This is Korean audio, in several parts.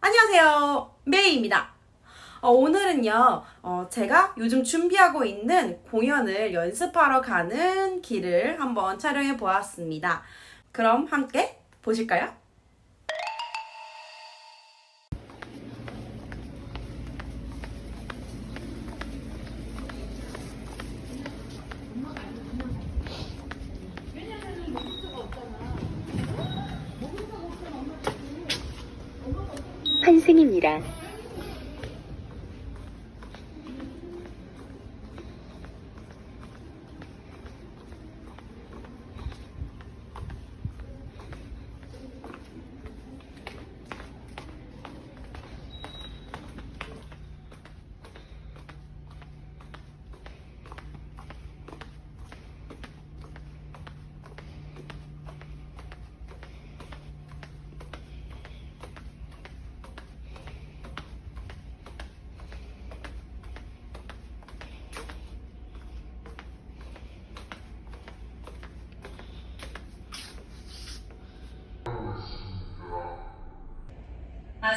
안녕하세요. 메이입니다. 어, 오늘은요, 어, 제가 요즘 준비하고 있는 공연을 연습하러 가는 길을 한번 촬영해 보았습니다. 그럼 함께 보실까요? 환승입니다.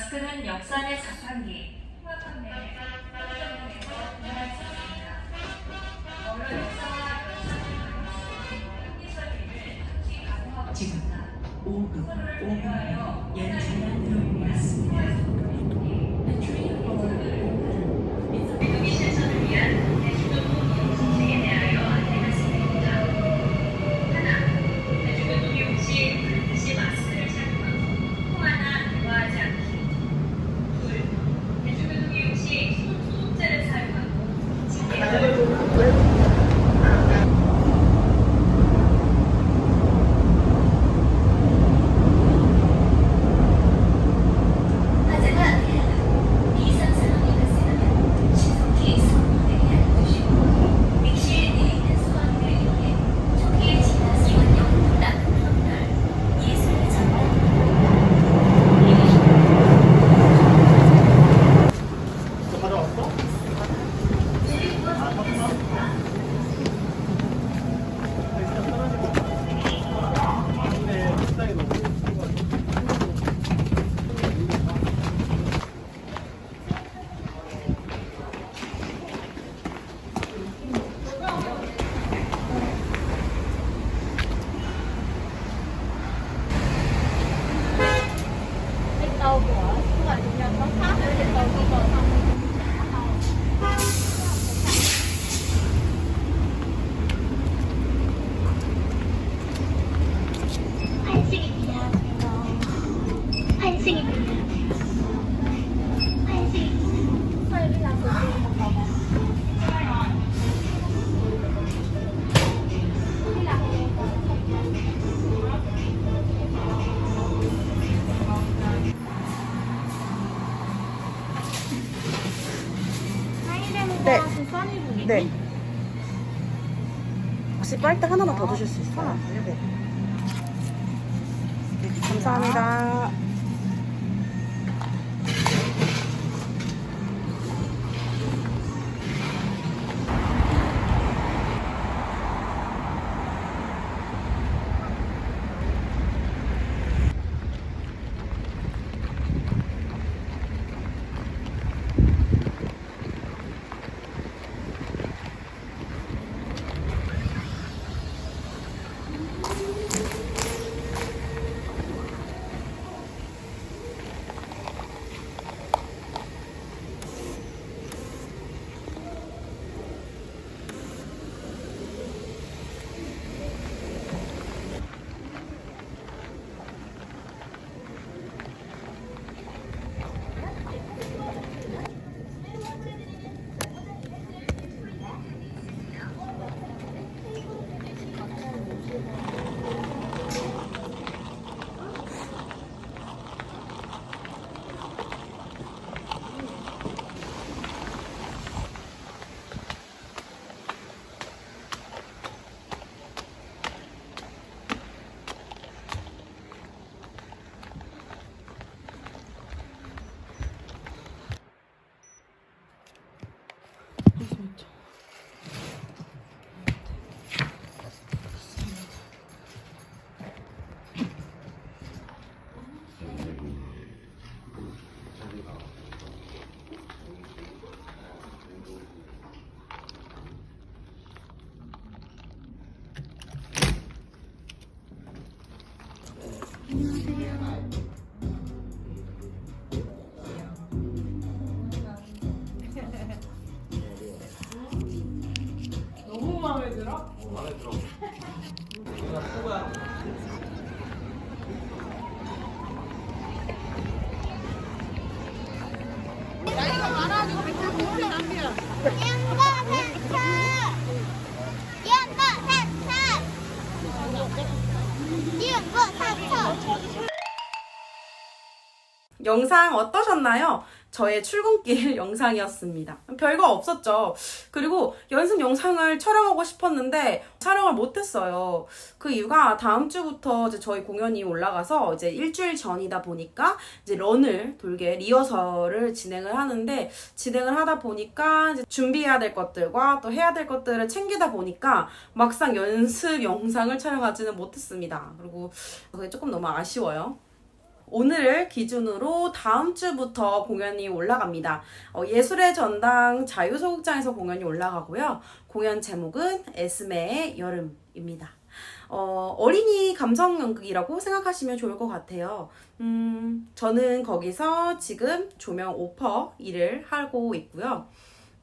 마스크는 역산의 자판기, 통합 판매에 포장용에서 구매할 수 있습니다. 더불어 역사와 연산을 현기 설비를 상시 가공하고 지금 있습니다. 5급 서로를 5분에 배려하여 연주가 들어오겠습니다. 네. 네. 혹시 빨대 하나만 더 주실 수 있어요? 네. 감사합니다. 영상 어떠셨나요? 저의 출근길 영상이었습니다. 별거 없었죠. 그리고 연습 영상을 촬영하고 싶었는데 촬영을 못했어요. 그 이유가 다음 주부터 이제 저희 공연이 올라가서 이제 일주일 전이다 보니까 이제 런을 돌게 리허설을 진행을 하는데 진행을 하다 보니까 준비해야 될 것들과 또 해야 될 것들을 챙기다 보니까 막상 연습 영상을 촬영하지는 못했습니다. 그리고 그게 조금 너무 아쉬워요. 오늘을 기준으로 다음 주부터 공연이 올라갑니다. 어, 예술의 전당 자유소극장에서 공연이 올라가고요. 공연 제목은 에스메의 여름입니다. 어, 어린이 감성 연극이라고 생각하시면 좋을 것 같아요. 음, 저는 거기서 지금 조명 오퍼 일을 하고 있고요.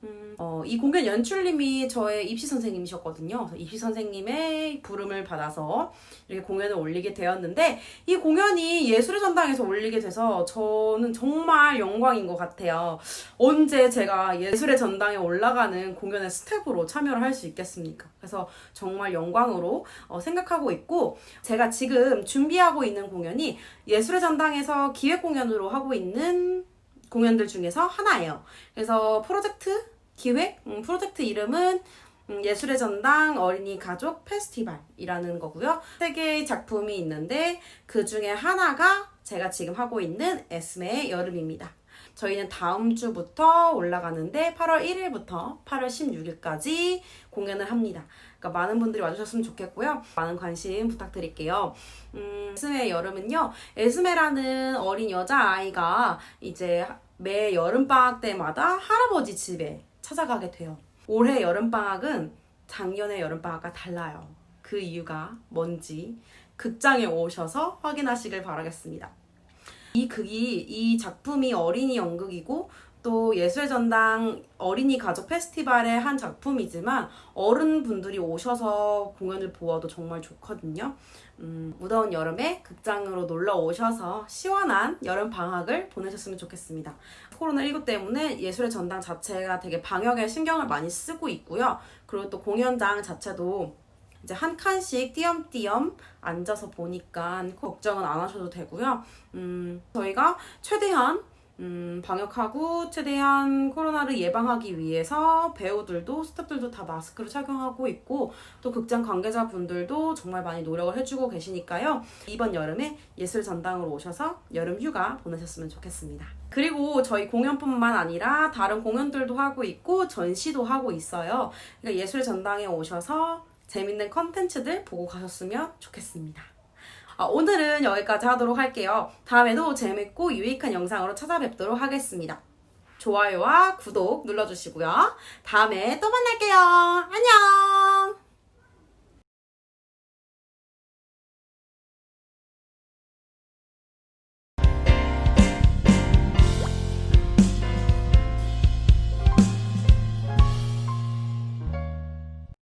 음, 어, 이 공연 연출님이 저의 입시 선생님이셨거든요. 입시 선생님의 부름을 받아서 이렇게 공연을 올리게 되었는데 이 공연이 예술의 전당에서 올리게 돼서 저는 정말 영광인 것 같아요. 언제 제가 예술의 전당에 올라가는 공연의 스텝으로 참여를 할 수 있겠습니까? 그래서 정말 영광으로 어, 생각하고 있고 제가 지금 준비하고 있는 공연이 예술의 전당에서 기획 공연으로 하고 있는 공연들 중에서 하나예요. 그래서 프로젝트 기획 음, 프로젝트 이름은 음, 예술의 전당 어린이 가족 페스티벌이라는 거고요. 세 개의 작품이 있는데 그 중에 하나가 제가 지금 하고 있는 에스메의 여름입니다. 저희는 다음 주부터 올라가는데 8월 1일부터 8월 16일까지 공연을 합니다. 그러니까 많은 분들이 와주셨으면 좋겠고요. 많은 관심 부탁드릴게요. 음, 에스메의 여름은요. 에스메라는 어린 여자아이가 이제 매 여름방학 때마다 할아버지 집에 찾아가게 돼요. 올해 여름방학은 작년의 여름방학과 달라요. 그 이유가 뭔지 극장에 오셔서 확인하시길 바라겠습니다. 이 극이 이 작품이 어린이 연극이고 또 예술의 전당 어린이 가족 페스티벌의 한 작품이지만 어른분들이 오셔서 공연을 보아도 정말 좋거든요. 음, 무더운 여름에 극장으로 놀러 오셔서 시원한 여름 방학을 보내셨으면 좋겠습니다. 코로나19 때문에 예술의 전당 자체가 되게 방역에 신경을 많이 쓰고 있고요. 그리고 또 공연장 자체도 이제 한 칸씩 띄엄띄엄 앉아서 보니까 걱정은 안 하셔도 되고요. 음, 저희가 최대한 음, 방역하고 최대한 코로나를 예방하기 위해서 배우들도 스태프들도 다 마스크를 착용하고 있고 또 극장 관계자분들도 정말 많이 노력을 해주고 계시니까요. 이번 여름에 예술 전당으로 오셔서 여름 휴가 보내셨으면 좋겠습니다. 그리고 저희 공연뿐만 아니라 다른 공연들도 하고 있고 전시도 하고 있어요. 그러니까 예술 전당에 오셔서 재밌는 컨텐츠들 보고 가셨으면 좋겠습니다. 아, 오늘은 여기까지 하도록 할게요. 다음에도 재밌고 유익한 영상으로 찾아뵙도록 하겠습니다. 좋아요와 구독 눌러주시고요. 다음에 또 만날게요. 안녕!